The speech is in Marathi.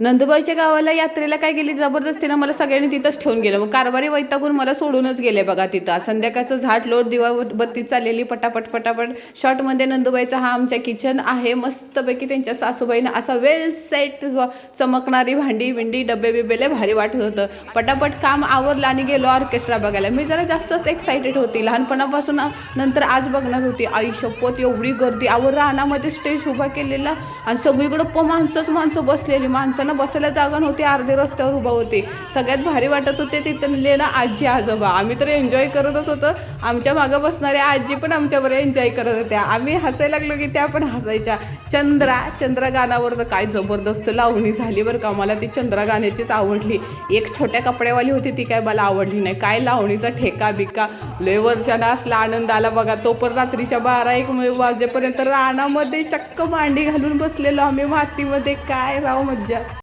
नंदुबाईच्या गावाला यात्रेला काय गेली? जबरदस्तीनं मला सगळ्यांनी तिथंच ठेवून गेलं. मग कारभारी वैतागून मला सोडूनच गेले बघा तिथं. संध्याकाळचं झाड लोट दिवा बत्ती चाललेली पटापट पटापट. शॉर्टमध्ये नंदुबाईचा हा आमच्या किचन आहे. मस्तपैकी त्यांच्या सासूबाईनं असा वेल सेट चमकणारी भांडी विंडी डबे बिबेले भारी वाटत होतं. पटापट काम आवरलं आणि गेलो ऑर्केस्ट्रा बघायला. मी जरा जास्तच एक्साइटेड होती. लहानपणापासून नंतर आज बघणार होती. आई शपथ एवढी गर्दी. आवर रानामध्ये स्टेज उभा केलेला. आणि सगळीकडं प माणसंच माणसं बसलेली. माणसं सगळ्यांना बसायला जागा नव्हती अर्धे रस्त्यावर उभा होते. सगळ्यात भारी वाटत होते तिथं आजी आजोबा. आम्ही तर एन्जॉय करतच होतो. आमच्या मागं बसणाऱ्या आजी पण आमच्यावर एन्जॉय करत होत्या. आम्ही हसायला लागलो की त्या पण हसायच्या. चंद्रा चंद्रा गाण्यावर तर काय जबरदस्त लावणी झाली बरं का. मला ती चंद्रा गाण्याचीच आवडली. एक छोट्या कपड्यावाली होती ती काय मला आवडली नाही. काय लावणीचा ठेका बिका. लय असला आनंद आला बघा. तो पण रात्रीच्या बारा एक वाजेपर्यंत रानामध्ये चक्क मांडी घालून बसलेलो आम्ही मातीमध्ये. काय राव मज्जा.